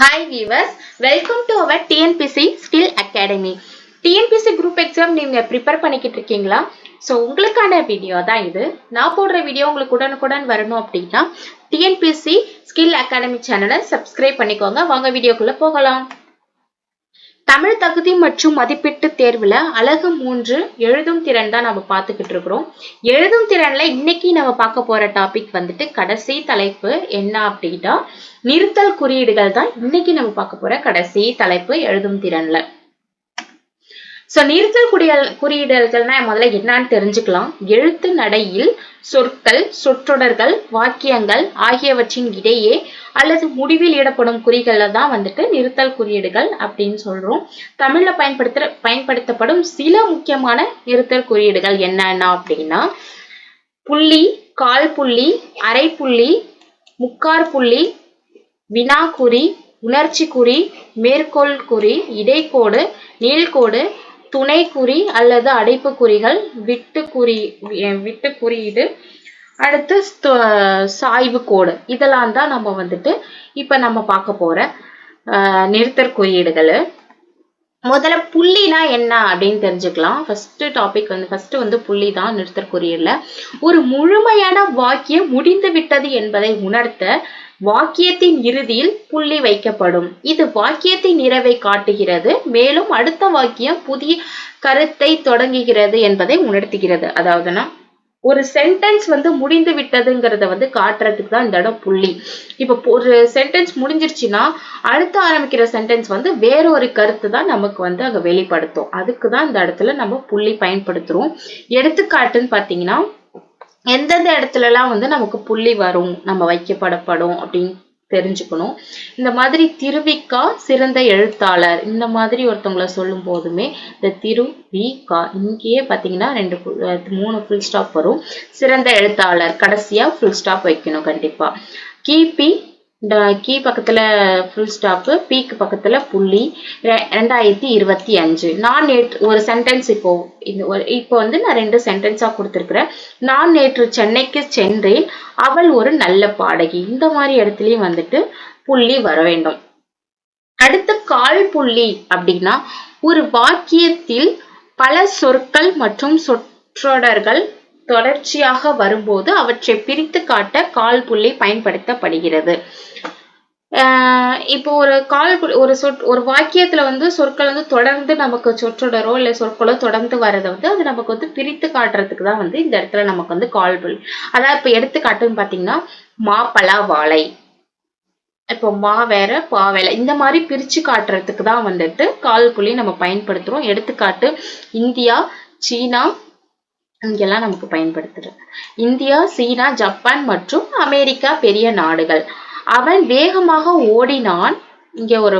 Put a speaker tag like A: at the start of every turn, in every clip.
A: Hi viewers welcome to our TNPSC skill academy TNPSC group exam நீங்க prepare பண்ணிக்கிட்டு இருக்கீங்களா? So உங்களுக்கான video தான் இது. நான் போடுற வீடியோ உங்களுக்கு உடனுக்குடன் வரணும் அப்படின்னா டிஎன்பிசி ஸ்கில் அகாடமி சேனலை சப்ஸ்கிரைப் பண்ணிக்கோங்க. வாங்க வீடியோக்குள்ள போகலாம். தமிழ் தகுதி மற்றும் மதிப்பீட்டு தேர்வுல அழகு மூன்று எழுதும் திறன் தான் நம்ம பார்த்துக்கிட்டு இருக்கிறோம். எழுதும் திறன்ல இன்னைக்கு நம்ம பார்க்க போற டாபிக் வந்துட்டு கடைசி தலைப்பு என்ன அப்படின்னா நிறுத்தல் குறியீடுகள் தான் இன்னைக்கு நம்ம பார்க்க போற கடைசி தலைப்பு எழுதும் திறன்ல. சோ நிறுத்தல் குறியல் குறியீடுகள்னா முதல்ல என்னன்னு தெரிஞ்சுக்கலாம். எழுத்து நடையில் சொற்கள் சொற்றொடர்கள் வாக்கியங்கள் ஆகியவற்றின் இடையே அல்லது முடிவில் இடப்படும் குறிகளில் தான் வந்துட்டு நிறுத்தல் குறியீடுகள் அப்படின்னு சொல்றோம். தமிழ்ல பயன்படுத்துற பயன்படுத்தப்படும் சில முக்கியமான நிறுத்தல் குறியீடுகள் என்னென்ன அப்படின்னா புள்ளி கால் புள்ளி அரை புள்ளி முக்கார் புள்ளி வினாக்குறி உணர்ச்சி குறி மேற்கோள் குறி இடைக்கோடு நீள்கோடு துணைக்குறி அல்லது அடைப்புக்குறிகள் விட்டு குறி விட்டு குறியீடு அடுத்து சாய்வு கோடு இதெல்லாம் தான் நம்ம வந்துட்டு இப்ப நம்ம பார்க்க போற நிறுத்தற் குறியீடுகள். முதல்ல புள்ளினா என்ன அப்படின்னு தெரிஞ்சுக்கலாம். ஃபர்ஸ்ட் டாபிக் வந்து ஃபர்ஸ்ட் வந்து புள்ளி தான் நிறுத்தற் குறியீடுல. ஒரு முழுமையான வாக்கியம் முடிந்து விட்டது என்பதை உணர்த்த வாக்கியத்தின் இறுதியில் புள்ளி வைக்கப்படும். இது வாக்கியத்தின் நிறைவை காட்டுகிறது மேலும் அடுத்த வாக்கியம் புதிய கருத்தை தொடங்குகிறது என்பதை உணர்த்துகிறது. அதாவதுனா ஒரு சென்டென்ஸ் வந்து முடிந்து விட்டதுங்கிறத வந்து காட்டுறதுக்கு தான் இந்த இடம் புள்ளி. இப்போ ஒரு சென்டென்ஸ் முடிஞ்சிருச்சுன்னா அடுத்து ஆரம்பிக்கிற சென்டென்ஸ் வந்து வேற ஒரு கருத்து தான் நமக்கு வந்து அங்க வெளிப்படுத்தும். அதுக்கு தான் இந்த இடத்துல நம்ம புள்ளி பயன்படுத்துறோம். எடுத்துக்காட்டுன்னு பாத்தீங்கன்னா எந்தெந்த இடத்துலலாம் வந்து நமக்கு புள்ளி வரும் நம்ம வைக்கப்படப்படும் அப்படின்னு தெரிஞ்சுக்கணும். இந்த மாதிரி திருவிக்கா சிறந்த எழுத்தாளர் இந்த மாதிரி ஒருத்தவங்களை சொல்லும் போதுமே இந்த திரு வி கா இங்கேயே பார்த்தீங்கன்னா ரெண்டு மூணு ஃபுல் ஸ்டாப் வரும். சிறந்த எழுத்தாளர் கடைசியாக ஃபுல் ஸ்டாப் வைக்கணும் கண்டிப்பாக கிபி இந்த கீ பக்கத்தில் ஃபுல் ஸ்டாப்பு பீக்கு பக்கத்தில் புள்ளி ரெண்டாயிரத்தி இருபத்தி அஞ்சு. நான் நேற்று ஒரு சென்டென்ஸ் இப்போ இந்த ஒரு இப்போ வந்து நான் ரெண்டு சென்டென்ஸாக கொடுத்துருக்குறேன். நான் நேற்று சென்னைக்கு சென்றேன். அவள் ஒரு நல்ல பாடகி. இந்த மாதிரி இடத்துலையும் வந்துட்டு புள்ளி வர வேண்டும். அடுத்து கால் புள்ளி அப்படின்னா ஒரு வாக்கியத்தில் பல சொற்கள் மற்றும் சொற்றொடர்கள் தொடர்ச்சியாக வரும்போது அவற்றை பிரித்து காட்ட கால் புள்ளி பயன்படுத்தப்படுகிறது. இப்போ ஒரு கால் ஒரு சொற் ஒரு வாக்கியத்துல வந்து சொற்கள் வந்து தொடர்ந்து நமக்கு சொற்றொடரோ இல்லை சொற்களோ தொடர்ந்து வர்றதை வந்து அது நமக்கு வந்து பிரித்து காட்டுறதுக்கு தான் வந்து இந்த இடத்துல நமக்கு வந்து கால் புள்ளி. அதாவது இப்போ எடுத்துக்காட்டுன்னு பார்த்தீங்கன்னா மாப்பலா வாழை. இப்போ மா வேற பா வேலை இந்த மாதிரி பிரிச்சு காட்டுறதுக்கு தான் வந்துட்டு கால் புள்ளி நம்ம பயன்படுத்துறோம். எடுத்துக்காட்டு இந்தியா சீனா இங்கெல்லாம் நமக்கு பயன்படுத்துறது இந்தியா சீனா ஜப்பான் மற்றும் அமெரிக்கா பெரிய நாடுகள். அவன் வேகமாக ஓடினான். இங்க ஒரு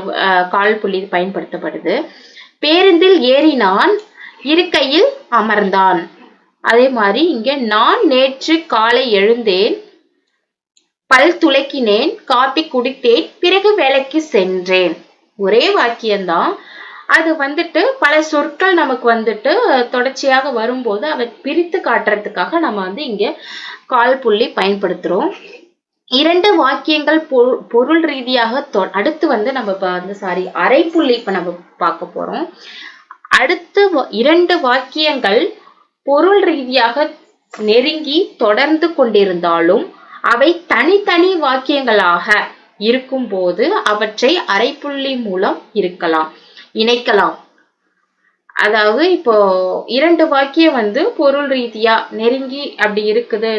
A: கால் புள்ளி பயன்படுத்தப்படுது. பேருந்தில் ஏறினான். இருக்கையில் அமர்ந்தான். அதே மாதிரி இங்க நான் நேற்று காலை எழுந்தேன். பல் துளக்கினேன் காப்பி குடித்தேன். பிறகு வேலைக்கு சென்றேன். ஒரே வாக்கியம்தான் அது வந்துட்டு பல சொற்கள் நமக்கு வந்துட்டு தொடர்ச்சியாக வரும்போது அதை பிரித்து காட்டுறதுக்காக நம்ம வந்து இங்க கால் புள்ளி பயன்படுத்துறோம். இரண்டு வாக்கியங்கள் பொருள் ரீதியாக அடுத்து வந்து நம்ம வந்து சாரி அரை புள்ளி இப்ப நம்ம பார்க்க போறோம். அடுத்து இரண்டு வாக்கியங்கள் பொருள் ரீதியாக நெருங்கி தொடர்ந்து கொண்டிருந்தாலும் அவை தனித்தனி வாக்கியங்களாக இருக்கும் போது அவற்றை அரைப்புள்ளி மூலம் இருக்கலாம். இணைக்கலாம். அதாவது இப்போ இரண்டு வாக்கியம் வந்து பொருள் ரீதியா நெருங்கி அப்படி இருக்குது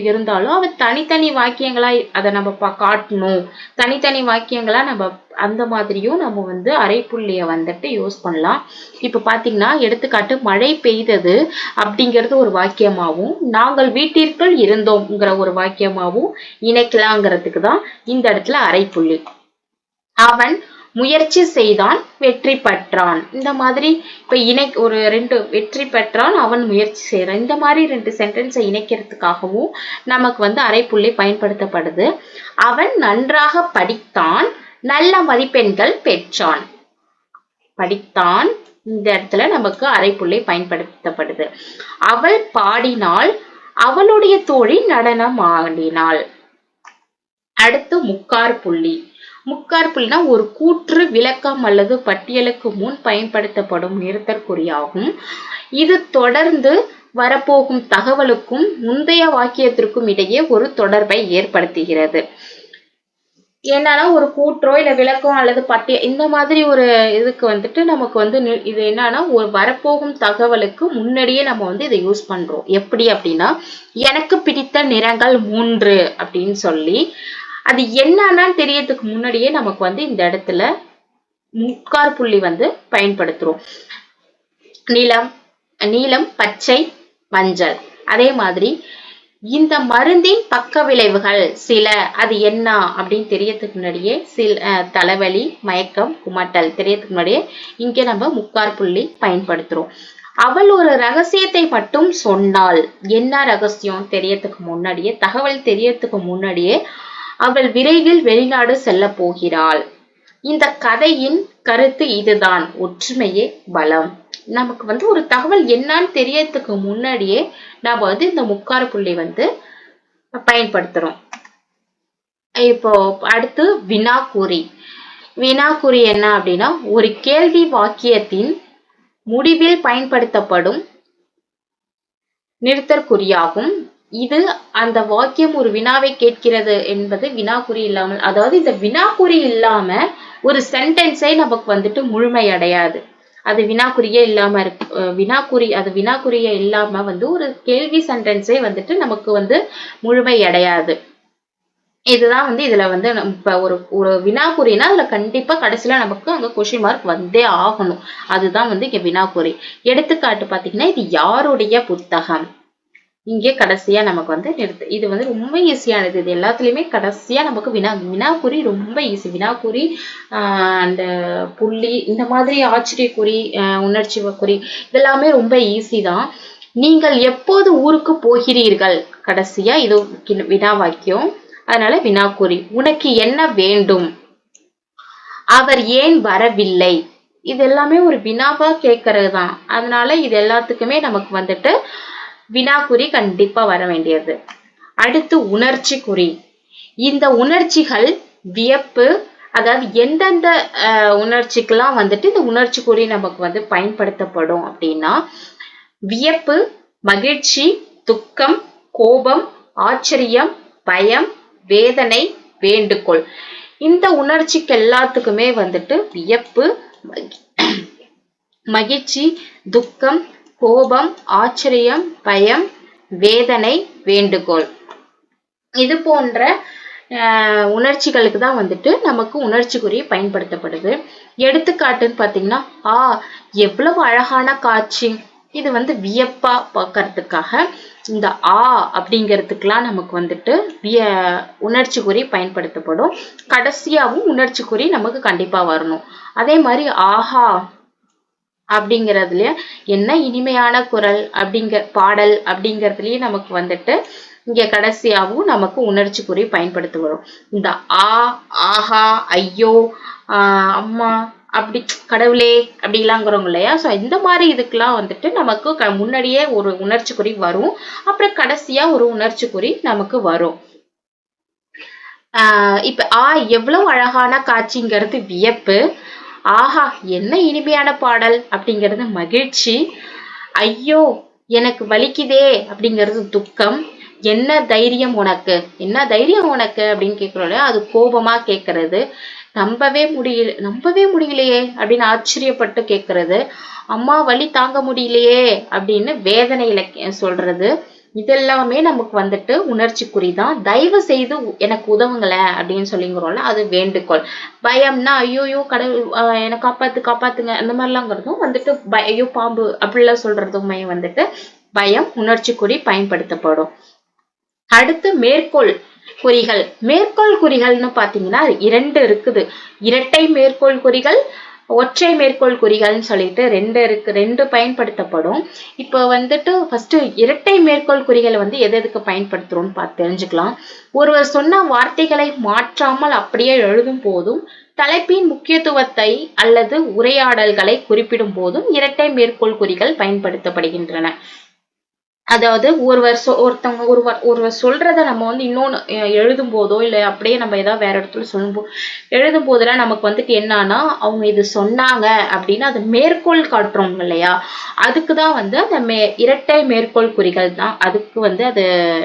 A: இருந்தாலும் அவ தனித்தனி வாக்கியங்களா அதை நம்ம காட்டணும். தனித்தனி வாக்கியங்களா நம்ம அந்த மாதிரியும் நம்ம வந்து அரைப்புள்ளிய வந்துட்டு யூஸ் பண்ணலாம். இப்ப பாத்தீங்கன்னா எடுத்துக்காட்டு மழை பெய்தது அப்படிங்கிறது ஒரு வாக்கியமாவும் நாங்கள் வீட்டிற்குள் இருந்தோம்ங்கிற ஒரு வாக்கியமாவும் இணைக்கலாங்கிறதுக்கு தான் இந்த இடத்துல அரைப்புள்ளி. அவன் முயற்சி செய்தான் வெற்றி பெற்றான். இந்த மாதிரி இப்ப இணை ஒரு ரெண்டு வெற்றி பெற்றான் அவன் முயற்சி செய்யறான் இந்த மாதிரி ரெண்டு சென்டென்ஸை இணைக்கிறதுக்காகவும் நமக்கு வந்து அரைப்புள்ளி பயன்படுத்தப்படுது. அவன் நன்றாக படித்தான் நல்ல மதிப்பெண்கள் பெற்றான். படித்தான் இந்த இடத்துல நமக்கு அரைப்புள்ளி பயன்படுத்தப்படுது. அவள் பாடினாள் அவளுடைய தோழி நடனம் ஆடினாள் அடுத்து முக்கார் புள்ளி முக்காற்புள்ளினா ஒரு கூற்று விளக்கம் அல்லது பட்டியலுக்கு முன் பயன்படுத்தப்படும் நிறுத்தற்குறியாகும். இது தொடர்ந்து வரப்போகும் தகவலுக்கும் முந்தைய வாக்கியத்திற்கும் இடையே ஒரு தொடர்பை ஏற்படுத்துகிறது. என்னன்னா ஒரு கூற்றோ இல்ல விளக்கம் அல்லது பட்டிய இந்த மாதிரி ஒரு இதுக்கு வந்துட்டு நமக்கு வந்து இது என்னன்னா ஒரு வரப்போகும் தகவலுக்கு முன்னாடியே நம்ம வந்து இதை யூஸ் பண்றோம். எப்படி அப்படின்னா எனக்கு பிடித்த நிறங்கள் மூன்று அப்படின்னு சொல்லி அது என்னன்னு தெரியறதுக்கு முன்னாடியே நமக்கு வந்து இந்த இடத்துல முக்கார் புள்ளி வந்து பயன்படுத்துறோம். நிலம் நீலம் பச்சை மஞ்சள். அதே மாதிரி இந்த மருந்தின் பக்க விளைவுகள் சில அது என்ன அப்படின்னு தெரியறதுக்கு முன்னாடியே சில தலைவலி மயக்கம் குமட்டல் தெரியறதுக்கு முன்னாடியே இங்கே நம்ம முக்கார் புள்ளி பயன்படுத்துறோம். அவள் ஒரு ரகசியத்தை மட்டும் சொன்னாள் என்ன ரகசியம் தெரியறதுக்கு முன்னாடியே தகவல் தெரியறதுக்கு முன்னாடியே அவள் விரைவில் வெளிநாடு செல்ல போகிறாள். இந்த கதையின் கருத்து இதுதான். ஒற்றுமையே பலம். நமக்கு வந்து ஒரு தகவல் என்னன்னு தெரியறதுக்கு முன்னாடியே நம்ம வந்து இந்த முக்கார புள்ளி வந்து பயன்படுத்துறோம். இப்போ அடுத்து வினாக்குறி. வினாக்குறி என்ன அப்படின்னா ஒரு கேள்வி வாக்கியத்தின் முடிவில் பயன்படுத்தப்படும் நிறுத்தற்குறியாகும். இது அந்த வாக்கியம் ஒரு வினாவை கேட்கிறது என்பது வினாக்குறி இல்லாமல் அதாவது இந்த வினாக்குறி இல்லாம ஒரு சென்டென்ஸை நமக்கு வந்துட்டு முழுமை அடையாது. அது வினாக்குறியே இல்லாம இருக்கு வினாக்குறி அது வினாக்குறியே இல்லாம வந்து ஒரு கேள்வி சென்டென்ஸே வந்துட்டு நமக்கு வந்து முழுமை அடையாது. இதுதான் வந்து இதுல வந்து இப்ப ஒரு ஒரு வினாக்குறினா அதுல கண்டிப்பா கடைசியில நமக்கு அங்க கொஷின் மார்க் வந்தே ஆகணும். அதுதான் வந்து இங்க வினாக்குறி எடுத்துக்காட்டு பாத்தீங்கன்னா இது யாருடைய புத்தகம்? இங்கே கடைசியா நமக்கு வந்து நிறுத்து. இது வந்து ரொம்ப ஈஸியானது இது எல்லாத்துலயுமே கடைசியா நமக்கு வினா வினாக்குறி ரொம்ப ஈஸி வினாக்குறி அந்த புள்ளி இந்த மாதிரி ஆச்சரியக்குறி உணர்ச்சி குறி இதெல்லாமே ரொம்ப ஈஸி தான். நீங்கள் எப்போது ஊருக்கு போகிறீர்கள்? கடைசியா இது வினா வாக்கியம். அதனால வினாக்குறி. உனக்கு என்ன வேண்டும்? அவர் ஏன் வரவில்லை? இது எல்லாமே ஒரு வினாவா கேட்கறது தான் அதனால இது எல்லாத்துக்குமே நமக்கு வந்துட்டு வினாக்குறி கண்டிப்பா வர வேண்டியது. அடுத்து உணர்ச்சி குறி. இந்த உணர்ச்சிகள் வியப்பு அதாவது எந்தெந்த உணர்ச்சிக்கெல்லாம் வந்துட்டு இந்த உணர்ச்சி குறி நமக்கு வந்து பயன்படுத்தப்படும் அப்படின்னா வியப்பு மகிழ்ச்சி துக்கம் கோபம் ஆச்சரியம் பயம் வேதனை வேண்டுகோள். இந்த உணர்ச்சிக்கு எல்லாத்துக்குமே வந்துட்டு வியப்பு மகிழ்ச்சி துக்கம் கோபம் ஆச்சரியம் பயம் வேதனை வேண்டுகோள். இது போன்ற உணர்ச்சிகளுக்கு தான் வந்துட்டு நமக்கு உணர்ச்சி குறி பயன்படுத்தப்படுது. எடுத்துக்காட்டுன்னு பார்த்தீங்கன்னா ஆ எவ்வளவு அழகான காட்சி. இது வந்து வியப்பா பார்க்கறதுக்காக இந்த ஆ அப்படிங்கிறதுக்கெல்லாம் நமக்கு வந்துட்டு விய உணர்ச்சி குறி பயன்படுத்தப்படும். கடைசியாவும் உணர்ச்சி குறி நமக்கு கண்டிப்பா வரணும். அதே மாதிரி ஆஹா அப்படிங்கிறதுல என்ன இனிமையான குரல் அப்படிங்கிற பாடல் அப்படிங்கிறதுலயே நமக்கு வந்துட்டு இங்க கடைசியாவும் நமக்கு உணர்ச்சி குறி பயன்படுத்த வரும் இந்த ஆ ஆஹா ஐயோ ஆஹ் அம்மா அப்படி கடவுளே அப்படிலாங்கிறோம் இல்லையா? ஸோ இந்த மாதிரி இதுக்கெல்லாம் வந்துட்டு நமக்கு முன்னாடியே ஒரு உணர்ச்சி குறி வரும். அப்புறம் கடைசியா ஒரு உணர்ச்சி குறி நமக்கு வரும். ஆஹ் இப்ப ஆ எவ்வளவு அழகான காட்சிங்கிறது வியப்பு. ஆஹா என்ன இனிமையான பாடல் அப்படிங்கிறது மகிழ்ச்சி. ஐயோ எனக்கு வலிக்குதே அப்படிங்கிறது துக்கம். என்ன தைரியம் உனக்கு? என்ன தைரியம் உனக்கு? அப்படின்னு கேட்கிறோம் அது கோபமா கேட்கறது நம்பவே முடியல நம்பவே முடியலையே அப்படின்னு ஆச்சரியப்பட்டு கேட்கறது அம்மா வலி தாங்க முடியலையே அப்படின்னு வேதனையில சொல்றது. இதெல்லாமே நமக்கு வந்துட்டு உணர்ச்சி குறிதான் தயவு செய்து எனக்கு உதவுங்களேன் அப்படின்னு சொல்லிங்கிறோம்ல அது வேண்டுகோள். பயம்னா ஐயோயோ கடவுள் என்னை காப்பாத்து காப்பாத்துங்க அந்த மாதிரிலாங்கிறதும் வந்துட்டு ஐயோ பாம்பு அப்படிலாம் சொல்றதுமே வந்துட்டு பயம் உணர்ச்சி குறி பயன்படுத்தப்படும். அடுத்து மேற்கோள் குறிகள். மேற்கோள் குறிகள்னு பாத்தீங்கன்னா இரண்டு இருக்குது. இரட்டை மேற்கோள் குறிகள் ஒற்றை மேற்கோள் குறிகள்னு சொல்லிட்டு ரெண்டு இருக்கு ரெண்டு பயன்படுத்தப்படும். இப்போ வந்துட்டு ஃபர்ஸ்ட் இரட்டை மேற்கோள் குறிகளை வந்து எது எதுக்கு பயன்படுத்துறோம்னு பார்த்து தெரிஞ்சுக்கலாம். ஒருவர் சொன்ன வார்த்தைகளை மாற்றாமல் அப்படியே எழுதும் போதும் தலைப்பின் முக்கியத்துவத்தை அல்லது உரையாடல்களை குறிப்பிடும் போதும் இரட்டை மேற்கோள் குறிகள் பயன்படுத்தப்படுகின்றன. அதாவது ஒருவர் சொ ஒருத்தவங்க ஒருவர் ஒருவர் சொல்றத நம்ம வந்து இன்னொன்னு எழுதும் போதோ இல்லை அப்படியே நம்ம ஏதாவது வேற இடத்துல சொல்லும் எழுதும் போதெல்லாம் நமக்கு வந்துட்டு என்னன்னா அவங்க இது சொன்னாங்க அப்படின்னு அது மேற்கோள் காட்டுறோம் இல்லையா? அதுக்கு தான் வந்து அந்த மே இரட்டை மேற்கோள் குறிகள் தான் அதுக்கு வந்து அது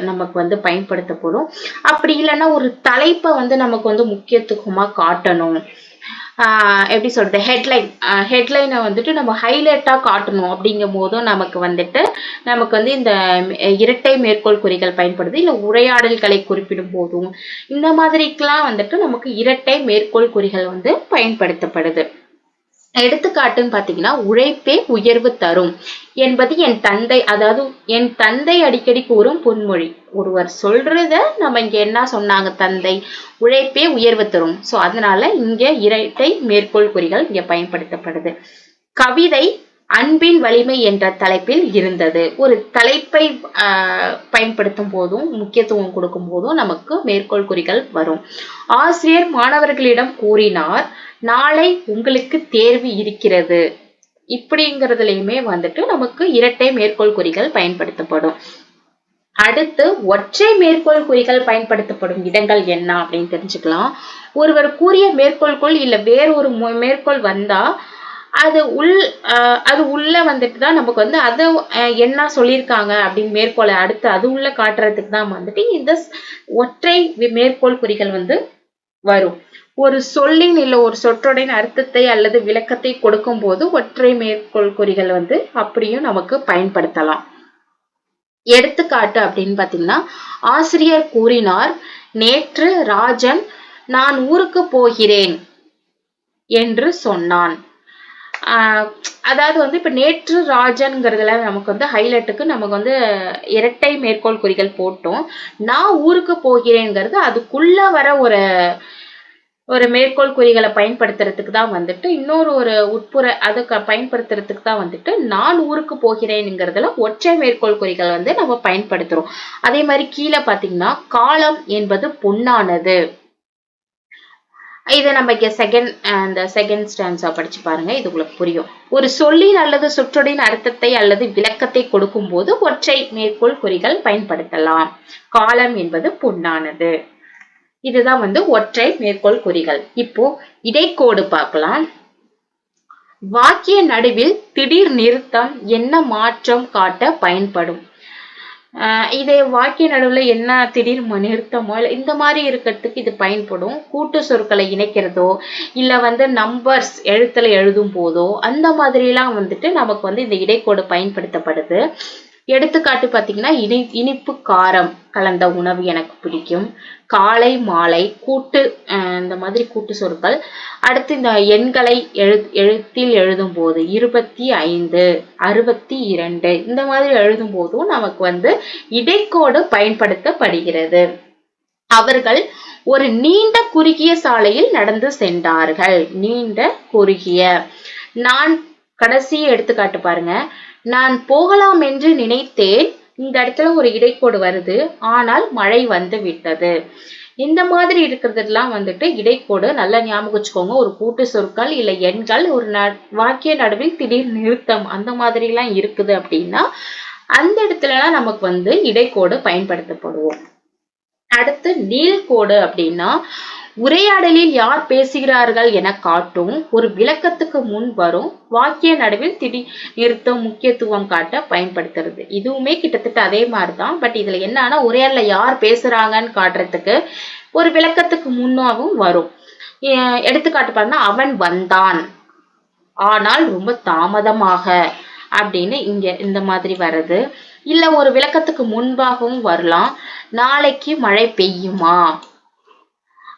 A: நமக்கு வந்து பயன்படுத்தப்படும். அப்படி இல்லைன்னா ஒரு தலைப்பை வந்து நமக்கு வந்து முக்கியத்துவமா காட்டணும். எப்படி சொல்றது ஹெட்லைன் ஹெட்லைனை வந்துட்டு நம்ம ஹைலைட்டாக காட்டணும் அப்படிங்கும் போதும் நமக்கு வந்துட்டு நமக்கு வந்து இந்த இரட்டை மேற்கோள் குறிகள் பயன்படுது இல்லை உரையாடல்களை குறிப்பிடும் போதும் இந்த மாதிரிக்கெல்லாம் வந்துட்டு நமக்கு இரட்டை மேற்கோள் குறிகள் வந்து பயன்படுத்தப்படுது. எடுத்துக்காட்டுன்னு பார்த்தீங்கன்னா உழைப்பே உயர்வு தரும் என்பது என் தந்தை அதாவது என் தந்தை அடிக்கடி கூறும் பொன்மொழி. ஒருவர் சொல்றத நம்ம இங்க என்ன சொன்னாங்க தந்தை? உழைப்பே உயர்வு தரும். ஸோ அதனால இங்க இரட்டை மேற்கோள் குறிகள் இங்க பயன்படுத்தப்படுது. கவிதை அன்பின் வலிமை என்ற தலைப்பில் இருந்தது. ஒரு தலைப்பை பயன்படுத்தும் போதும் முக்கியத்துவம் கொடுக்கும் போதும் நமக்கு மேற்கோள் குறிகள் வரும். ஆசிரியர் மாணவர்களிடம் கூறினார் நாளை உங்களுக்கு தேர்வு இருக்கிறது. இப்படிங்கிறதுலயுமே வந்துட்டு நமக்கு இரட்டை மேற்கோள் குறிகள் பயன்படுத்தப்படும். அடுத்து ஒற்றை மேற்கோள் குறிகள் பயன்படுத்தப்படும் இடங்கள் என்ன அப்படின்னு தெரிஞ்சுக்கலாம். ஒருவர் கூறிய மேற்கோள்கள் இல்ல வேறொரு மேற்கோள் வந்தா அது உள் அது உள்ள வந்துட்டு தான் நமக்கு வந்து அது என்ன சொல்லியிருக்காங்க அப்படின்னு மேற்கோளை அடுத்து அது உள்ள காட்டுறதுக்கு தான் வந்துட்டு இந்த ஒற்றை மேற்கோள் குறிகள் வந்து வரும். ஒரு சொல்லின் இல்லை ஒரு சொற்றொடையின் அர்த்தத்தை அல்லது விளக்கத்தை கொடுக்கும் போது ஒற்றை மேற்கோள் குறிகள் வந்து அப்படியும் நமக்கு பயன்படுத்தலாம். எடுத்துக்காட்டு அப்படின்னு பார்த்தீங்கன்னா ஆசிரியர் கூறினார் நேற்று ராஜன் நான் ஊருக்கு போகிறேன் என்று சொன்னான். அதாவது வந்து இப்போ நேற்று ராஜன்கிறதுல நமக்கு வந்து ஹைலைட்டுக்கு நமக்கு வந்து இரட்டை மேற்கோள் குறிகள் போட்டோம். நான் ஊருக்கு போகிறேங்கிறது அதுக்குள்ளே வர ஒரு ஒரு மேற்கோள் குறிகளை பயன்படுத்துறதுக்கு தான் வந்துட்டு இன்னொரு ஒரு உட்புற அதுக்கு பயன்படுத்துறதுக்கு தான் வந்துட்டு நான் ஊருக்கு போகிறேனுங்கிறதுல ஒற்றை மேற்கோள் குறிகள் வந்து நம்ம பயன்படுத்துகிறோம் அதே மாதிரி கீழே பார்த்தீங்கன்னா காலம் என்பது பொன்னானது. இதை நம்ம இங்கே செகண்ட் அந்த செகண்ட் ஸ்டான்ஸா படிச்சு பாருங்க இது உங்களுக்கு புரியும். ஒரு சொல்லின் அல்லது சுற்றொடின் அர்த்தத்தை அல்லது விளக்கத்தை கொடுக்கும் போது ஒற்றை மேற்கோள் குறிகள் பயன்படுத்தலாம். காலம் என்பது பொன்னானது. இதுதான் வந்து ஒற்றை மேற்கோள் குறிகள். இப்போ இடைக்கோடு பார்க்கலாம். வாக்கிய நடுவில் திடீர் நிறுத்தம் என்ன மாற்றம் காட்ட பயன்படும்? இதே வாக்கிய நடுவில் என்ன திடீர் நிறுத்தமோ இல்லை இந்த மாதிரி இருக்கிறதுக்கு இது பயன்படும். கூட்டு சொற்களை இணைக்கிறதோ இல்லை வந்து நம்பர்ஸ் எழுத்துல எழுதும் போதோ அந்த மாதிரிலாம் வந்துட்டு நமக்கு வந்து இந்த இடைக்கோடு பயன்படுத்தப்படுது. எடுத்துக்காட்டு பார்த்தீங்கன்னா இனி இனிப்பு காரம் கலந்த உணவு எனக்கு பிடிக்கும். காலை மாலை கூட்டு இந்த மாதிரி கூட்டு சொற்கள். அடுத்து இந்த எண்களை எழு எழுத்தில் எழுதும் போது இருபத்தி ஐந்து அறுபத்தி இரண்டு இந்த மாதிரி எழுதும் போதும் நமக்கு வந்து இடைக்கோடு பயன்படுத்தப்படுகிறது. அவர்கள் ஒரு நீண்ட குறுகிய சாலையில் நடந்து சென்றார்கள். நீண்ட குறுகிய. நான் கடைசி எடுத்துக்காட்டு பாருங்க. நான் போகலாம் என்று நினைத்தேன். இந்த இடத்துல ஒரு இடைக்கோடு வருது. ஆனால் மழை வந்து விட்டது. இந்த மாதிரி இருக்கிறதுலாம் வந்துட்டு இடைக்கோடு நல்லா ஞாபகம் வச்சுக்கோங்க. ஒரு கூட்டு சொற்கள் இல்லை எண்கள் ஒரு ந வாக்கிய நடுவில் திடீர் நிறுத்தம் அந்த மாதிரி எல்லாம் இருக்குது அப்படின்னா அந்த இடத்துலலாம் நமக்கு வந்து இடைக்கோடு பயன்படுத்தப்படுவோம். அடுத்து நீள்கோடு அப்படின்னா உரையாடலில் யார் பேசுகிறார்கள் என காட்டும் ஒரு விளக்கத்துக்கு முன் வரும் வாக்கிய நடுவில் திடீர் நிறுத்தம் முக்கியத்துவம் காட்ட பயன்படுத்துறது. இதுவுமே கிட்டத்தட்ட அதே மாதிரி தான் பட் இதுல என்னன்னா உரையாடல யார் பேசுறாங்கன்னு காட்டுறதுக்கு ஒரு விளக்கத்துக்கு முன்னாவும் வரும். எடுத்துக்காட்டு பார்த்தா அவன் வந்தான். ஆனால் ரொம்ப தாமதமாக அப்படின்னு இங்க இந்த மாதிரி வர்றது. இல்ல ஒரு விளக்கத்துக்கு முன்பாகவும் வரலாம். நாளைக்கு மழை பெய்யுமா?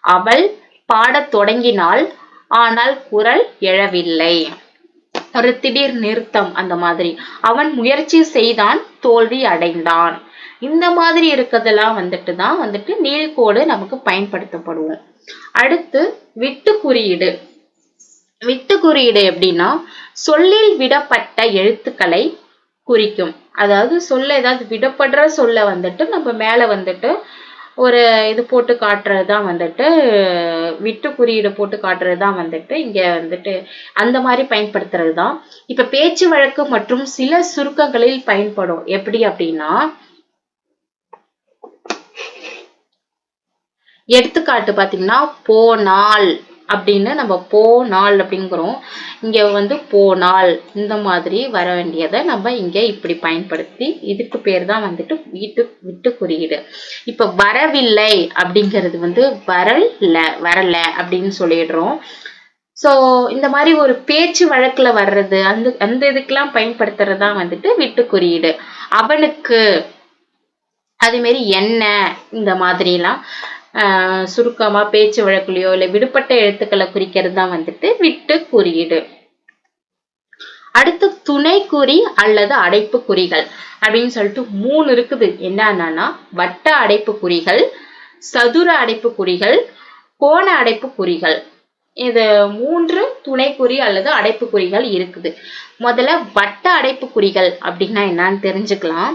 A: அவள் பாடத் தொடங்கினாள். ஆனால் குரல் எழவில்லை. ஒரு திடீர் நிறுத்தம் அந்த மாதிரி. அவன் முயற்சி செய்தான் தோல்வி அடைந்தான். இந்த மாதிரி இருக்கிறதெல்லாம் வந்துட்டு தான் வந்துட்டு நீள்கோடு நமக்கு பயன்படுத்தப்படுவோம். அடுத்து விட்டு குறியீடு. விட்டு குறியீடு எப்படின்னா சொல்லில் விடப்பட்ட எழுத்துக்களை குறிக்கும். அதாவது சொல்ல ஏதாவது விடப்படுற சொல்ல வந்துட்டு நம்ம மேல வந்துட்டு ஒரு இது போட்டு காட்டுறது தான் வந்துட்டு விட்டு குறியீடு போட்டு காட்டுறது தான் வந்துட்டு இங்க வந்துட்டு அந்த மாதிரி பயன்படுத்துறது தான் இப்ப பேச்சு வழக்கு மற்றும் சில சுருக்கங்களில் பயன்படும். எப்படி அப்படின்னா எடுத்துக்காட்டு பாத்தீங்கன்னா போனால். அப்படின்னு நம்ம போ நாள் அப்படிங்கிறோம். இங்க வந்து போனால் இந்த மாதிரி வர வேண்டியதை நம்ம இங்கே இப்படி பயன்படுத்தி இதுக்கு பேர் தான் வந்துட்டு வீட்டு விட்டு குறியீடு. இப்போ வரவில்லை அப்படிங்கிறது வந்து வரல வரல அப்படின்னு சொல்லிடுறோம். சோ இந்த மாதிரி ஒரு பேச்சு வழக்குல வர்றது அந்த அந்த இதுக்கெல்லாம் பயன்படுத்துறது தான் வந்துட்டு விட்டு குறியீடு. அவனுக்கு அதே மாதிரி என்ன இந்த மாதிரிலாம் சுருக்கமாக ஆஹ் சுருக்கமா பேச்சு வழக்குலையோ இல்லை விடுபட்ட எழுத்துக்களை குறிக்கிறது தான் வந்துட்டு விட்டு குறியீடு. அடுத்து துணை குறி அல்லது அடைப்பு குறிகள் அப்படின்னு சொல்லிட்டு மூணு இருக்குது. என்னன்னா வட்ட அடைப்பு குறிகள் சதுர அடைப்பு குறிகள் கோண அடைப்பு குறிகள். இது மூன்று துணைக்குறி அல்லது அடைப்பு குறிகள் இருக்குது. முதல்ல வட்ட அடைப்பு குறிகள் அப்படின்னா என்னன்னு தெரிஞ்சுக்கலாம்.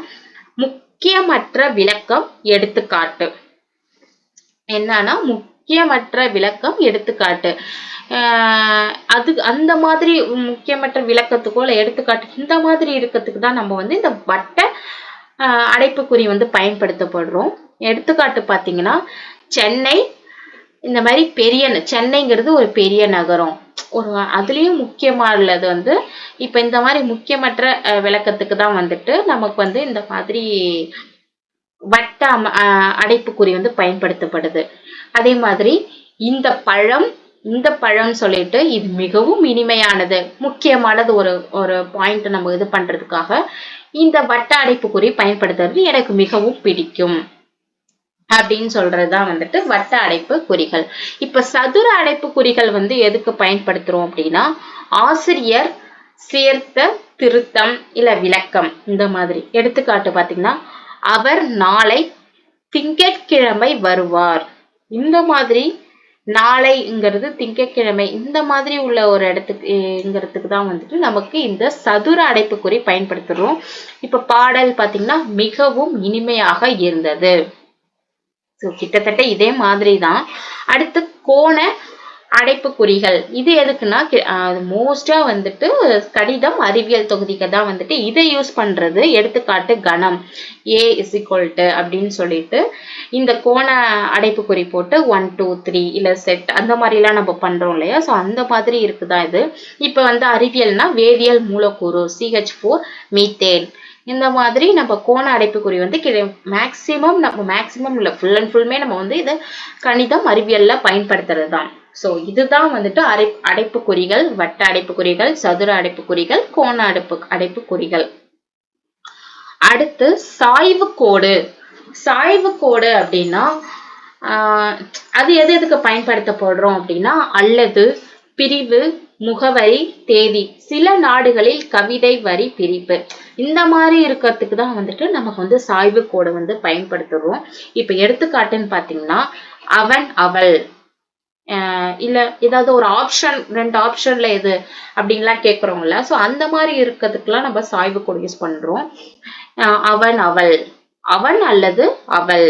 A: முக்கியமற்ற விளக்கம் எடுத்துக்காட்டு. என்னன்னா முக்கியமற்ற விளக்கம் எடுத்துக்காட்டு. ஆஹ் அது அந்த மாதிரி முக்கியமற்ற விளக்கத்துக்கோ இல்லை எடுத்துக்காட்டு இந்த மாதிரி இருக்கிறதுக்கு தான் நம்ம வந்து இந்த வட்ட ஆஹ் அடைப்புக்குறி வந்து பயன்படுத்தப்படுறோம். எடுத்துக்காட்டு பார்த்தீங்கன்னா சென்னை இந்த மாதிரி பெரிய சென்னைங்கிறது ஒரு பெரிய நகரம். ஒரு அதுலயும் முக்கியமா உள்ளது வந்து இப்ப இந்த மாதிரி முக்கியமற்ற விளக்கத்துக்கு தான் வந்துட்டு நமக்கு வந்து இந்த மாதிரி வட்ட அம அடைப்புக்குறி வந்து பயன்படுத்தப்படுது. அதே மாதிரி இந்த பழம் இந்த பழம் சொல்லிட்டு இது மிகவும் இனிமையானது. முக்கியமானது ஒரு ஒரு பாயிண்ட் நம்ம இது பண்றதுக்காக. இந்த வட்ட அடைப்புக்குறி பயன்படுத்துறது எனக்கு மிகவும் பிடிக்கும். அப்படின்னு சொல்றதுதான் வந்துட்டு வட்ட அடைப்பு குறிகள். இப்ப சதுர அடைப்பு குறிகள் வந்து எதுக்கு பயன்படுத்துறோம் அப்படின்னா ஆசிரியர் சேர்த்த திருத்தம் இல்ல விளக்கம் இந்த மாதிரி. எடுத்துக்காட்டு பாத்தீங்கன்னா அவர் நாளை திங்கட்கிழமை வருவார். இந்த மாதிரி நாளைங்கிறது திங்கட்கிழமை. இந்த மாதிரி உள்ள ஒரு இடத்துக்குங்கிறதுக்கு தான் வந்துட்டு நமக்கு இந்த சதுர அடைப்புக்குறி பயன்படுத்துறோம். இப்ப பாடல் பாத்தீங்கன்னா மிகவும் இனிமையாக இருந்தது. ஸோ கிட்டத்தட்ட இதே மாதிரி தான். அடுத்து கோண அடைப்புக்குறிகள். இது எதுக்குன்னா மோஸ்டா வந்துட்டு கடிதம் அறிவியல் தொகுதிக்கு தான் வந்துட்டு இதை யூஸ் பண்றது. எடுத்துக்காட்டு கணம். ஏ இஸ் டு அப்படின்னு சொல்லிட்டு இந்த கோண அடைப்புக்குறி போட்டு ஒன் டூ த்ரீ இல்ல செட் அந்த மாதிரிலாம் நம்ம பண்றோம் இல்லையா? ஸோ அந்த மாதிரி இருக்குதா இது. இப்போ வந்து அறிவியல்னா வேதியியல் மூலக்கூறு சிஹெச் ஃபோர் மீத்தேன் இந்த மாதிரி நம்ம கோண அடைப்புக்குறி வந்து மேக்சிமம் நம்ம மேக்சிமம் இல்லை ஃபுல் அண்ட் ஃபுல்லுமே நம்ம வந்து இது கணிதம் அறிவியலில் பயன்படுத்துறது தான். ஸோ இதுதான் வந்துட்டு அடை அடைப்புக்குறிகள் வட்ட அடைப்புக்குறிகள் சதுர அடைப்புக்குறிகள் கோண அடைப்பு அடைப்புக்குறிகள். அடுத்து சாய்வு கோடு. சாய்வு கோடு அப்படின்னா ஆஹ் அது எது எதுக்கு பயன்படுத்தப்படுறோம் அப்படின்னா அல்லது பிரிவு முகவரி தேதி. சில நாடுகளில் கவிதை வரி பிரிப்பு. இந்த மாதிரி இருக்கிறதுக்கு தான் வந்துட்டு நமக்கு வந்து சாய்வு கோடை வந்து பயன்படுத்துறோம். இப்போ எடுத்துக்காட்டுன்னு பார்த்தீங்கன்னா அவன் அவள். இல்ல ஏதாவது ஒரு ஆப்ஷன் ரெண்டு ஆப்ஷன்ல எது அப்படின்லாம் கேக்குறோம்ல. ஸோ அந்த மாதிரி இருக்கிறதுக்கெல்லாம் நம்ம சாய்வு கோடு யூஸ் பண்றோம். அவன் அவள். அவன் அல்லது அவள்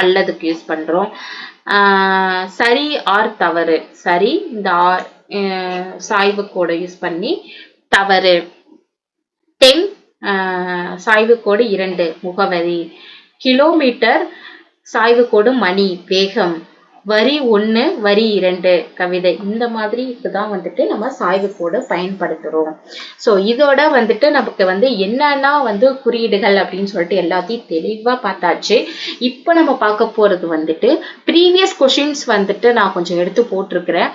A: அல்லதுக்கு யூஸ் பண்றோம். ஆஹ் சரி ஆர் தவறு. சரி இந்த ஆர் ஆஹ் சாய்வு கோடை யூஸ் பண்ணி தவறு. டென் சாய்வு கோடு இரண்டு முகவரி. கிலோமீட்டர் சாய்வு கோடு மணி வேகம். வரி ஒன்று வரி இரண்டு கவிதை. இந்த மாதிரி தான் வந்துட்டு நம்ம சாய்வு கோடு பயன்படுத்துறோம். ஸோ இதோட வந்துட்டு நமக்கு வந்து என்னென்னா வந்து குறியீடுகள் அப்படின்னு சொல்லிட்டு எல்லாத்தையும் தெளிவா பார்த்தாச்சு. இப்போ நம்ம பார்க்க போறது வந்துட்டு ப்ரீவியஸ் கொஷின்ஸ் வந்துட்டு நான் கொஞ்சம் எடுத்து போட்டிருக்கிறேன்.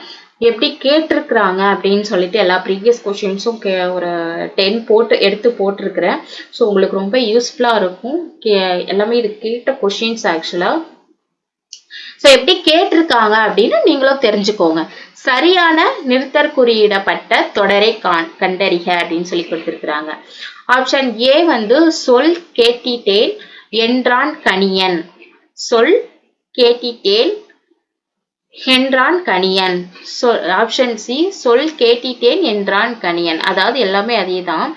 A: எப்படி கேட்டிருக்கிறாங்க அப்படின்னு சொல்லிட்டு எல்லா ப்ரீவியஸ் கொஷின்ஸும் கே ஒரு டென் போட்டு எடுத்து போட்டிருக்கிறேன். ஸோ உங்களுக்கு ரொம்ப யூஸ்ஃபுல்லாக இருக்கும். கே எல்லாமே இது கேட்ட கொஷின்ஸ் ஆக்சுவலாக ஸோ எப்படி கேட்டிருக்காங்க அப்படின்னு நீங்களும் தெரிஞ்சுக்கோங்க. சரியான நிறுத்தற் குறியிடப்பட்ட தொடரை கண்டறிக அப்படின்னு சொல்லி கொடுத்துருக்குறாங்க. ஆப்ஷன் ஏ வந்து சொல் கேட்டிட்டேன் என்றான் கணியன். சொல் கேட்டிட்டேன் என்றான் கணியன். சொல் ஆப்ஷன் சி சொல் கேட்டிட்டேன் என்றான் கணியன். அதாவது எல்லாமே அதே தான்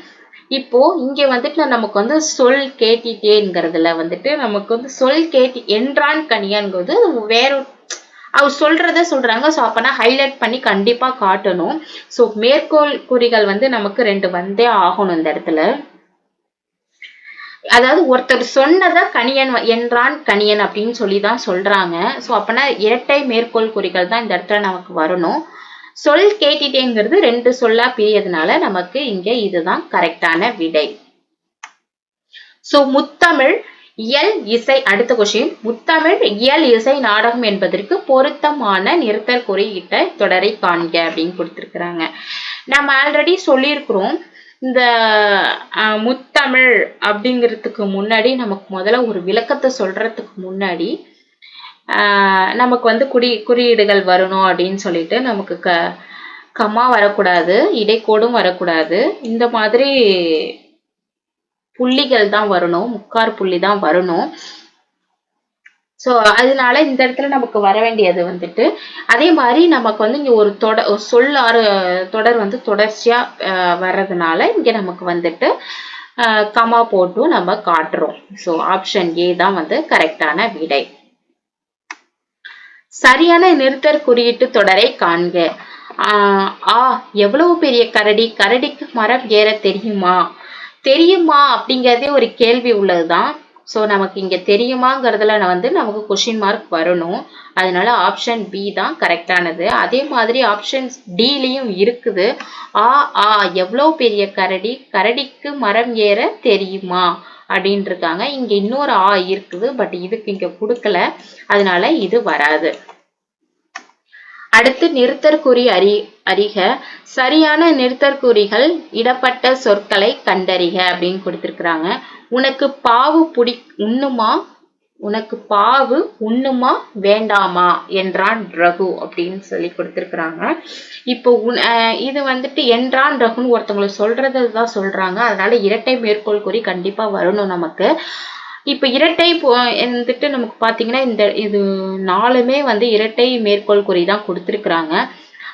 A: இப்போ இங்க வந்துட்டு நமக்கு வந்து சொல் கேட்டிட்டேங்கிறதுல வந்துட்டு நமக்கு வந்து சொல் கேட்டி என்றான் கனியான்கிறது வேற அவர் சொல்றத சொல்றாங்க. ஸோ அப்பனா ஹைலைட் பண்ணி கண்டிப்பா காட்டணும். ஸோ மேற்கோள் குறிகள் வந்து நமக்கு ரெண்டு வந்தே ஆகணும் இந்த இடத்துல. அதாவது ஒருத்தர் சொன்னதை கணியன் என்றான் கணியன் அப்படின்னு சொல்லி தான் சொல்றாங்க. ஸோ அப்பனா இரட்டை மேற்கோள் குறிகள் தான் இந்த இடத்துல நமக்கு வரணும். சொல் கேட்டுட்டேங்கிறது ரெண்டு சொல்லா பிரியதுனால நமக்கு இங்க இதுதான் கரெக்டான விடை. சோ முத்தமிழ் இயல் இசை அடுத்த கொஷின் முத்தமிழ் இயல் இசை நாடகம் என்பதற்கு பொருத்தமான நிறுத்தல் குறியீட்ட தொடரை காண்க அப்படின்னு கொடுத்திருக்கிறாங்க. நம்ம ஆல்ரெடி சொல்லியிருக்கிறோம் இந்த முத்தமிழ் அப்படிங்கிறதுக்கு முன்னாடி நமக்கு முதல்ல ஒரு விளக்கத்தை சொல்றதுக்கு முன்னாடி நமக்கு வந்து குடி குறியீடுகள் வரணும் அப்படின்னு சொல்லிட்டு நமக்கு க கம்மா வரக்கூடாது இடைக்கோடும் வரக்கூடாது. இந்த மாதிரி புள்ளிகள் தான் வரணும் முக்கார் புள்ளி தான் வரணும். ஸோ அதனால இந்த இடத்துல நமக்கு வர வேண்டியது வந்துட்டு அதே மாதிரி நமக்கு வந்து இங்கே ஒரு தொட சொல் ஆறு தொடர் வந்து தொடர்ச்சியாக வர்றதுனால இங்கே நமக்கு வந்துட்டு கமா போட்டும் நம்ம காட்டுறோம். ஸோ ஆப்ஷன் ஏ தான் வந்து கரெக்டான விடை. சரியான நிறுத்தற் குறியீட்டு தொடரை காண்க. ஆ எவ்வளவு பெரிய கரடி? கரடிக்கு மரம் ஏற தெரியுமா? தெரியுமா? அப்படிங்கிறதே ஒரு கேள்வி உள்ளதுதான். ஸோ நமக்கு இங்க தெரியுமாங்கிறதுல வந்து நமக்கு கொஷின் மார்க் வரணும். அதனால ஆப்ஷன் பி தான் கரெக்டானது அதே மாதிரி ஆப்ஷன் டிலையும் இருக்குது. ஆ ஆ எவ்வளோ பெரிய கரடி? கரடிக்கு மரம் ஏற தெரியுமா? அப்படின்ட்டு இருக்காங்க. இங்க இன்னொரு ஆ இருக்குது பட் இதுக்கு இங்க கொடுக்கல. அதனால இது வராது. அடுத்து நிறுத்தற்குறி அறி அறிக. சரியான நிறுத்தற்குறிகள் இடப்பட்ட சொற்களை கண்டறிக அப்படின்னு கொடுத்துருக்குறாங்க. உனக்கு பாவு புடி உண்ணுமா? உனக்கு பாவு உண்ணுமா? வேண்டாமா? என்றான் ரகு அப்படின்னு சொல்லி கொடுத்துருக்குறாங்க. இப்போ இது வந்துட்டு என்றான் ரகுன்னு ஒருத்தவங்களை சொல்றதுதான் சொல்றாங்க. அதனால இரட்டை மேற்கோள் குறி கண்டிப்பா வரணும் நமக்கு. இப்போ இரட்டை வந்துட்டு நமக்கு பார்த்தீங்கன்னா இந்த இது நாலுமே வந்து இரட்டை மேற்கோள் குறி தான் கொடுத்துருக்குறாங்க.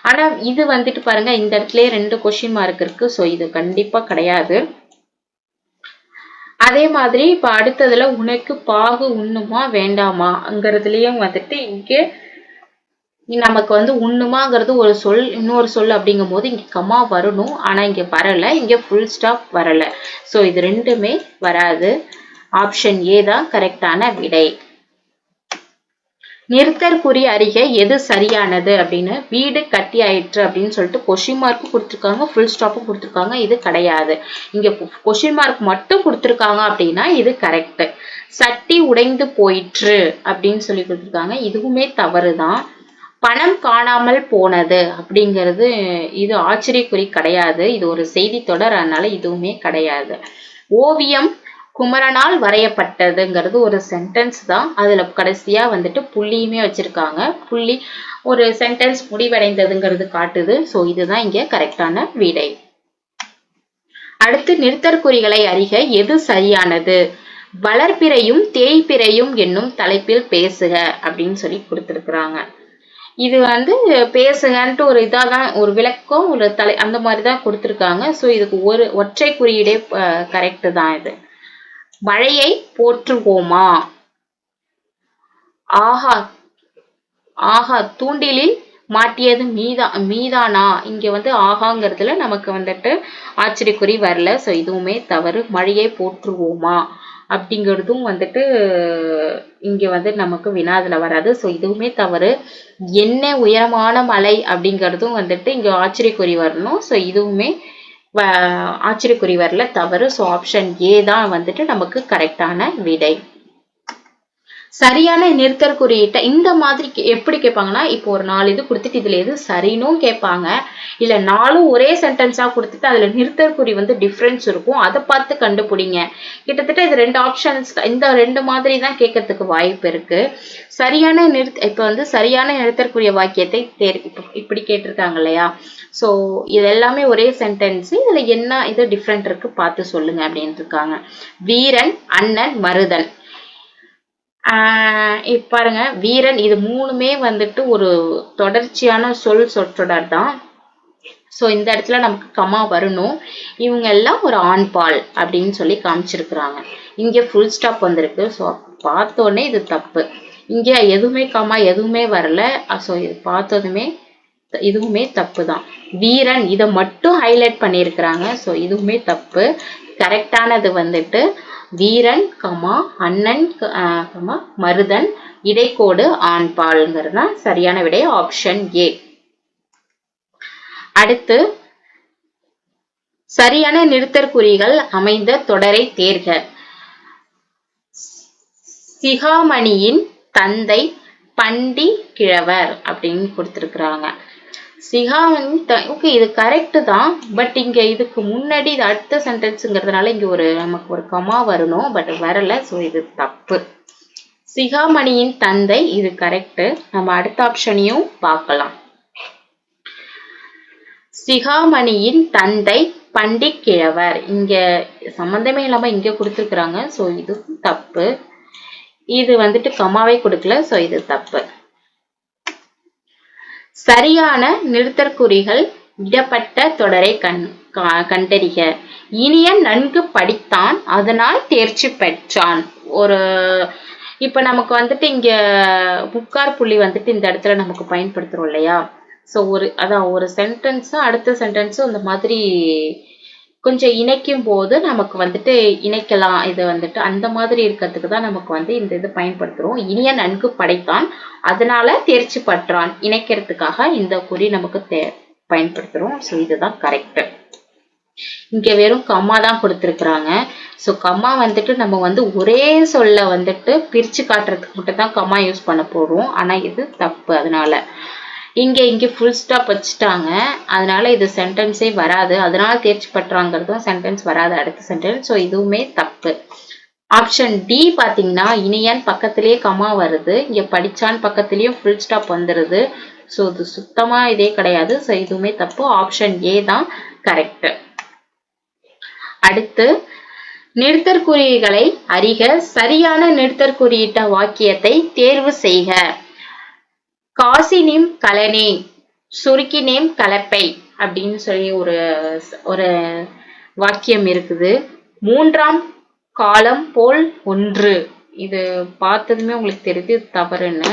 A: ஆனால் இது வந்துட்டு பாருங்க இந்த இடத்துல ரெண்டு கொஷின் மார்க் இருக்கு. ஸோ இது கண்டிப்பாக கிடையாது. அதே மாதிரி இப்போ அடுத்ததுல உனக்கு பாகு உண்ணுமா வேண்டாமாங்கிறதுலயும் வந்துட்டு இங்கே நமக்கு வந்து உண்ணுமாங்கிறது ஒரு சொல் இன்னொரு சொல் அப்படிங்கும் போது இங்கே கம்மா வரணும். ஆனால் இங்கே வரலை. இங்கே ஃபுல் ஸ்டாப் வரலை. ஸோ இது ரெண்டுமே வராது. ஆப்ஷன் ஏ தான் கரெக்டான விடை. நிறுத்தற்குறி அருகே எது சரியானது அப்படின்னு? வீடு கட்டி ஆயிற்று அப்படின்னு சொல்லிட்டு கொஷின் மார்க்கும் கொடுத்துருக்காங்க ஃபுல் ஸ்டாப்பும் கொடுத்துருக்காங்க இது கிடையாது. இங்க கொஷின் மார்க் மட்டும் கொடுத்துருக்காங்க அப்படின்னா இது கரெக்ட் சட்டி உடைந்து போயிற்று அப்படின்னு சொல்லி கொடுத்துருக்காங்க. இதுவுமே தவறு தான் பணம் காணாமல் போனது அப்படிங்கிறது இது ஆச்சரியக்குறி கிடையாது. இது ஒரு செய்தி தொடர் அதனால இதுவுமே கிடையாது. ஓவியம் குமரனால் வரையப்பட்டதுங்கிறது ஒரு சென்டென்ஸ் தான். அதில் கடைசியாக வந்துட்டு புள்ளியுமே வச்சுருக்காங்க. புள்ளி ஒரு சென்டென்ஸ் முடிவடைந்ததுங்கிறது காட்டுது. ஸோ இதுதான் இங்கே கரெக்டான விடை. அடுத்து நிறுத்தற்குறிகளை அறிக. எது சரியானது? வளர்பிறையும் தேய்பிறையும் என்னும் தலைப்பில் பேசுக அப்படின்னு சொல்லி கொடுத்துருக்குறாங்க. இது வந்து பேசுங்கன்ட்டு ஒரு இதாக தான் ஒரு விளக்கம் ஒரு தலை அந்த மாதிரி தான் கொடுத்துருக்காங்க. ஸோ இதுக்கு ஒரு ஒற்றை குறியீடே கரெக்டு தான் இது. மழையை போற்றுவோமா? ஆஹா ஆஹா தூண்டிலில் மாட்டியது மீதா மீதானா? இங்க வந்து ஆகாங்கிறதுல நமக்கு வந்துட்டு ஆச்சரியக்குறி வரல. ஸோ இதுவுமே தவறு. மழையை போற்றுவோமா? அப்படிங்கிறதும் வந்துட்டு இங்க வந்து நமக்கு வினாதுல வராது. ஸோ இதுவுமே தவறு. என்ன உயரமான மலை அப்படிங்கிறதும் வந்துட்டு இங்க ஆச்சரியக்குறி வரணும். ஸோ இதுவுமே ஆச்சரியக்குறி வரல தவறு. ஸோ ஆப்ஷன் ஏ தான் வந்துட்டு நமக்கு கரெக்டான விடை. சரியான நிறுத்தற் குறியீட்டை இந்த மாதிரி எப்படி கேட்பாங்கன்னா இப்போ ஒரு நாலு இது கொடுத்துட்டு இதுல எது சரினும் கேட்பாங்க. இல்ல நாலும் ஒரே சென்டென்ஸா கொடுத்துட்டு அதுல நிறுத்தர் குறி வந்து டிஃப்ரென்ஸ் இருக்கும். அதை பார்த்து கண்டுபிடிங்க. கிட்டத்தட்ட இது ரெண்டு ஆப்ஷன்ஸ் இந்த ரெண்டு மாதிரி தான் கேட்கறதுக்கு வாய்ப்பு இருக்கு. சரியான நிறுத்த இப்ப வந்து சரியான நிறுத்தற்குரிய வாக்கியத்தை தேர் இப்படி கேட்டிருக்காங்க இல்லையா? ஸோ இது எல்லாமே ஒரே சென்டென்ஸ் இதுல என்ன இது டிஃப்ரெண்ட் இருக்கு பார்த்து சொல்லுங்க அப்படின்னு இருக்காங்க. வீரன் அண்ணன் மருதன். பாருங்க வீரன் இது மூணுமே வந்துட்டு ஒரு தொடர்ச்சியான சொல் சொற்றொடர் தான். ஸோ இந்த இடத்துல நமக்கு கமா வரணும். இவங்க எல்லாம் ஒரு ஆண் பால் அப்படின்னு சொல்லி காமிச்சிருக்கிறாங்க. இங்கே ஃபுல் ஸ்டாப் வந்திருக்கு. ஸோ உடனே இது தப்பு. இங்கே எதுவுமே கமா எதுவுமே வரல. ஸோ இது பார்த்ததுமே இதுவுமே தப்பு தான். வீரன் இதை மட்டும் ஹைலைட் பண்ணியிருக்கிறாங்க. ஸோ இதுவுமே தப்பு. கரெக்டானது வந்துட்டு வீரன் கமா அண்ணன் கமா மருதன் இடைக்கோடு ஆண்பால்ங்கிறது தான் சரியான விடை ஆப்ஷன் ஏ அடுத்து சரியான நிறுத்தற்குறிகள் அமைந்த தொடரை தேர்க. சிகாமணியின் தந்தை பண்டி கிழவர் அப்படின்னு கொடுத்துருக்குறாங்க. சிகாமணி ஓகே இது கரெக்டு தான். பட் இங்க இதுக்கு முன்னாடி இது அடுத்த சென்டென்ஸுங்கிறதுனால இங்க ஒரு நமக்கு ஒரு கமா வரணும். பட் வரலை ஸோ இது தப்பு. சிகாமணியின் தந்தை இது கரெக்டு நம்ம அடுத்த ஆப்ஷனையும் பார்க்கலாம். சிகாமணியின் தந்தை பண்டிக்கிழவர். இங்க சம்பந்தமே இல்லாம இங்க கொடுத்துருக்குறாங்க. ஸோ இது தப்பு. இது வந்துட்டு கமாவே கொடுக்கல. ஸோ இது தப்பு. சரியான நிறுத்தற்குறிகள் இடப்பட்ட தொடரை கண் கண்டறிக. இனியன் நன்கு படித்தான் அதனால் தேர்ச்சி பெற்றான். ஒரு இப்போ நமக்கு வந்துட்டு இங்க முக்கார் புள்ளி வந்துட்டு இந்த இடத்துல நமக்கு பயன்படுத்துறோம் இல்லையா? ஸோ ஒரு அதான் ஒரு சென்டென்ஸும் அடுத்த சென்டென்ஸும் இந்த மாதிரி கொஞ்சம் இணைக்கும் போது நமக்கு வந்துட்டு இணைக்கலாம். இது வந்துட்டு அந்த மாதிரி இருக்கிறதுக்கு தான் நமக்கு வந்து இந்த இது பயன்படுத்துறோம். இனிய நன்கு படைத்தான். அதனால தேர்ச்சி பற்றான். இணைக்கிறதுக்காக இந்த குறி நமக்கு தே பயன்படுத்துறோம். ஸோ இதுதான் கரெக்ட் இங்க வெறும் கம்மா தான் கொடுத்துருக்குறாங்க. ஸோ கம்மா வந்துட்டு நம்ம வந்து ஒரே சொல்ல வந்துட்டு பிரிச்சு காட்டுறதுக்கு மட்டும் தான் கம்மா யூஸ் பண்ண போறோம். ஆனா இது தப்பு. அதனால இங்கே இங்கே ஃபுல் ஸ்டாப் வச்சுட்டாங்க. அதனால் இது சென்டென்ஸே வராது. அதனால் தேர்ச்சி பற்றாங்கிறதும் சென்டென்ஸ் வராது. அடுத்த சென்டென்ஸ் ஸோ இதுவுமே தப்பு. ஆப்ஷன் டி பார்த்தீங்கன்னா இனியன் பக்கத்திலேயே கமா வருது. இங்கே படித்தான் பக்கத்துலேயும் ஃபுல் ஸ்டாப் வந்துடுது ஸோ இது சுத்தமாக இதே கிடையாது. ஸோ இதுவுமே தப்பு. ஆப்ஷன் ஏ தான் கரெக்ட் அடுத்து நிறுத்தற்குறிகளை அறிக. சரியான நிறுத்தற்குறியிட்ட வாக்கியத்தை தேர்வு செய்க. காசி காசினிம் கலனே சுருக்கினேம் கலப்பை அப்படின்னு சொல்லி ஒரு ஒரு வாக்கியம் இருக்குது. மூன்றாம் காலம் போல் ஒன்று. இது பார்த்ததுமே உங்களுக்கு தெரியுது தவறுன்னு.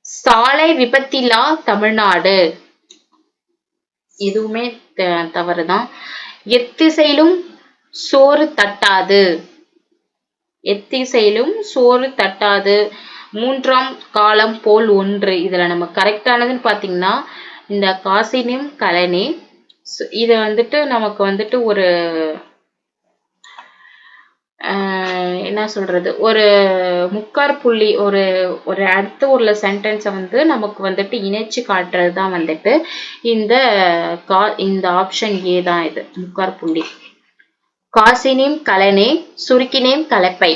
A: சாலை விபத்திலா தமிழ்நாடு. இதுவுமே தவறுதான். எத்திசையிலும் சோறு தட்டாது. எத்திசையிலும் சோறு தட்டாது. மூன்றாம் காலம் போல் ஒன்று. இதுல நம்ம கரெக்டானதுன்னு பாத்தீங்கன்னா இந்த காசினிம் கலனி. இத வந்துட்டு நமக்கு வந்துட்டு ஒரு என்ன சொல்றது? ஒரு முக்கார் புள்ளி ஒரு ஒரு அடுத்த உள்ள சென்டென்ஸை வந்து நமக்கு வந்துட்டு இணைச்சு காட்டுறது தான் வந்துட்டு இந்த கா இந்த ஆப்ஷன் ஏ தான் இது முக்கார் புள்ளி. காசினிம் கலனே சுருக்கினேம் கலப்பை.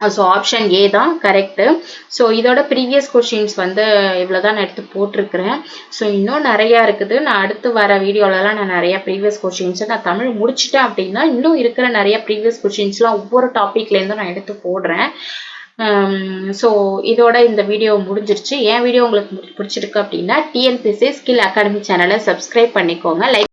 A: ஸோ ஆப்ஷன் ஏ தான் கரெக்டு ஸோ இதோட ப்ரீவியஸ் கொஷின்ஸ் வந்து இவ்வளோ தான் நான் எடுத்து போட்டிருக்கிறேன். ஸோ இன்னும் நிறையா இருக்குது. நான் அடுத்து வர வீடியோலலாம் நான் நிறைய ப்ரீவியஸ் கொஷின்ஸை நான் தமிழ் முடிச்சிட்டேன் அப்படின்னா இன்னும் இருக்கிற நிறைய ப்ரீவியஸ் கொஷின்ஸ்லாம் ஒவ்வொரு டாப்பிக்லேருந்தும் நான் எடுத்து போடுறேன். Um, ஸோ இதோட இந்த வீடியோ முடிஞ்சிருச்சு. என் வீடியோ உங்களுக்கு பிடிச்சிருக்கு அப்படின்னா டிஎன்பிசி ஸ்கில் அகாடமி சேனலை சப்ஸ்கிரைப் பண்ணிக்கோங்க. லைக்